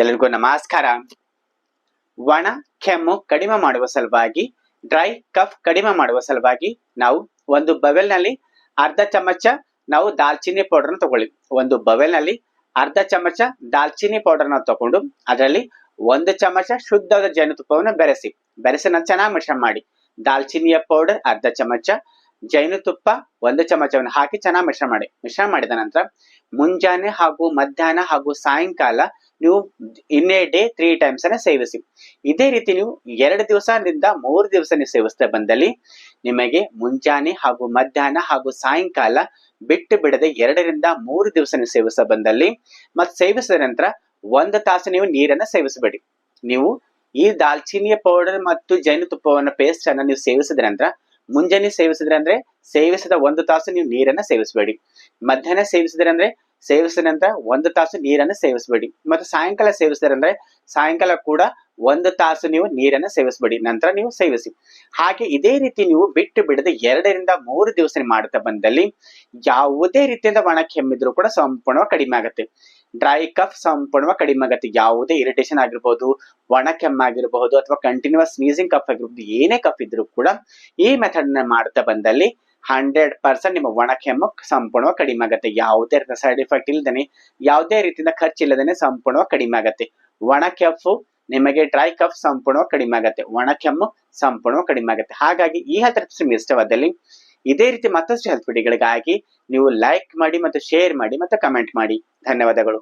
ಎಲ್ಲರಿಗೂ ನಮಸ್ಕಾರ. ಒಣ, ಕೆಮ್ಮು ಕಡಿಮೆ ಮಾಡುವ ಸಲುವಾಗಿ, ಡ್ರೈ ಕಫ್ ಕಡಿಮೆ ಮಾಡುವ ಸಲುವಾಗಿ ನಾವು ಒಂದು ಬವೆಲ್ನಲ್ಲಿ ಅರ್ಧ ಚಮಚ ನಾವು ದಾಲ್ಚಿನ್ನಿ ಪೌಡರ್ನ ತಗೊಳ್ಳಿ. ಒಂದು ಬವೆಲ್ನಲ್ಲಿ ಅರ್ಧ ಚಮಚ ದಾಲ್ಚಿನ್ನಿ ಪೌಡರ್ನ ತಗೊಂಡು ಅದರಲ್ಲಿ ಒಂದು ಚಮಚ ಶುದ್ಧವಾದ ಜೇನುತುಪ್ಪವನ್ನು ಬೆರೆಸಿ. ಬೆರೆಸಿ ನಂತರ ಚೆನ್ನಾಗಿ ಮಿಶ್ರಣ ಮಾಡಿ. ದಾಲ್ಚಿನ್ನಿಯ ಪೌಡರ್ ಅರ್ಧ ಚಮಚ ಜೇನುತುಪ್ಪ ಒಂದು ಚಮಚವನ್ನು ಹಾಕಿ ಚೆನ್ನಾಗಿ ಮಿಶ್ರಣ ಮಾಡಿ. ಮಿಶ್ರಣ ಮಾಡಿದ ನಂತರ ಮುಂಜಾನೆ ಹಾಗೂ ಮಧ್ಯಾಹ್ನ ಹಾಗೂ ಸಾಯಂಕಾಲ ನೀವು in a day three times ಅನ್ನ ಸೇವಿಸಿ. ಇದೇ ರೀತಿ ನೀವು ಎರಡು ದಿವಸದಿಂದ ಮೂರು ದಿವಸ ನೀವು ಸೇವಿಸ್ತಾ ಬಂದಲ್ಲಿ ನಿಮಗೆ ಮುಂಜಾನೆ ಹಾಗೂ ಮಧ್ಯಾಹ್ನ ಹಾಗೂ ಸಾಯಂಕಾಲ ಬಿಟ್ಟು ಬಿಡದೆ ಎರಡರಿಂದ ಮೂರು ದಿವಸ ನೀವು ಸೇವಿಸ್ತಾ ಬಂದಲ್ಲಿ ಮತ್ತೆ ಸೇವಿಸಿದ ನಂತರ ಒಂದು ತಾಸು ನೀವು ನೀರನ್ನ ಸೇವಿಸಬೇಡಿ. ನೀವು ಈ ದಾಲ್ಚೀನಿಯ ಪೌಡರ್ ಮತ್ತು ಜೇನುತುಪ್ಪವನ್ನ ಪೇಸ್ಟ್ ಅನ್ನ ನೀವು ಸೇವಿಸಿದ ನಂತರ ಮುಂಜಾನೆ ಸೇವಿಸಿದ್ರೆ ಅಂದ್ರೆ ಸೇವಿಸಿದ ಒಂದು ತಾಸು ನೀವು ನೀರನ್ನ ಸೇವಿಸಬೇಡಿ. ಮಧ್ಯಾಹ್ನ ಸೇವಿಸಿದ್ರೆ ಅಂದ್ರೆ ಸೇವಿಸಿದ ನಂತರ ಒಂದು ತಾಸು ನೀರನ್ನ ಸೇವಿಸಬೇಡಿ. ಮತ್ತು ಸಾಯಂಕಾಲ ಸೇವಿಸಿದ್ರೆ ಅಂದ್ರೆ ಸಾಯಂಕಾಲ ಕೂಡ ಒಂದು ತಾಸು ನೀವು ನೀರನ್ನು ಸೇವಿಸಬೇಡಿ, ನಂತರ ನೀವು ಸೇವಿಸಿ. ಹಾಗೆ ಇದೇ ರೀತಿ ನೀವು ಬಿಟ್ಟು ಬಿಡದೆ ಎರಡರಿಂದ ಮೂರು ದಿವಸ ಮಾಡ್ತಾ ಬಂದಲ್ಲಿ ಯಾವುದೇ ರೀತಿಯಿಂದ ಒಣ ಕೆಮ್ಮಿದ್ರು ಕೂಡ ಸಂಪೂರ್ಣವಾಗಿ ಕಡಿಮೆ ಆಗುತ್ತೆ. ಡ್ರೈ ಕಫ್ ಸಂಪೂರ್ಣವಾಗಿ ಕಡಿಮೆ ಆಗುತ್ತೆ. ಯಾವುದೇ ಇರಿಟೇಷನ್ ಆಗಿರ್ಬೋದು, ಒಣ ಕೆಮ್ಮಾಗಿರಬಹುದು ಅಥವಾ ಕಂಟಿನ್ಯೂಸ್ ಸ್ನೀಸಿಂಗ್ ಕಫ್ ಆಗಿರ್ಬೋದು, ಏನೇ ಕಫ್ ಇದ್ರೂ ಕೂಡ ಈ ಮೆಥಡ್ನ ಮಾಡ್ತಾ ಬಂದಲ್ಲಿ ಹಂಡ್ರೆಡ್ ಪರ್ಸೆಂಟ್ ನಿಮ್ಮ ಒಣ ಕೆಮ್ಮು ಸಂಪೂರ್ಣವಾಗಿ ಕಡಿಮೆ ಆಗುತ್ತೆ. ಯಾವುದೇ ರೀತಿಯ ಸೈಡ್ ಎಫೆಕ್ಟ್ ಇಲ್ಲದೇನೆ ಯಾವುದೇ ರೀತಿಯಿಂದ ಖರ್ಚಿಲ್ಲದೇ ಸಂಪೂರ್ಣವಾಗಿ ಕಡಿಮೆ ಆಗುತ್ತೆ. ಒಣ ಕೆಫು ನಿಮಗೆ ಡ್ರೈ ಕಫ್ ಸಂಪೂರ್ಣ ಕಡಿಮೆ ಆಗುತ್ತೆ, ಒಣ ಕೆಮ್ಮು ಸಂಪೂರ್ಣ ಕಡಿಮೆ ಆಗುತ್ತೆ. ಹಾಗಾಗಿ ಈ ಹೆಲ್ತ್ ಟಿಪ್ಸ್ ನಿಮ್ಗೆ ಇಷ್ಟವಾದಲ್ಲಿ ಇದೇ ರೀತಿ ಮತ್ತಷ್ಟು ಹೆಲ್ತ್ ವಿಡಿಯೋಗಳಿಗಾಗಿ ನೀವು ಲೈಕ್ ಮಾಡಿ ಮತ್ತು ಶೇರ್ ಮಾಡಿ ಮತ್ತು ಕಮೆಂಟ್ ಮಾಡಿ. ಧನ್ಯವಾದಗಳು.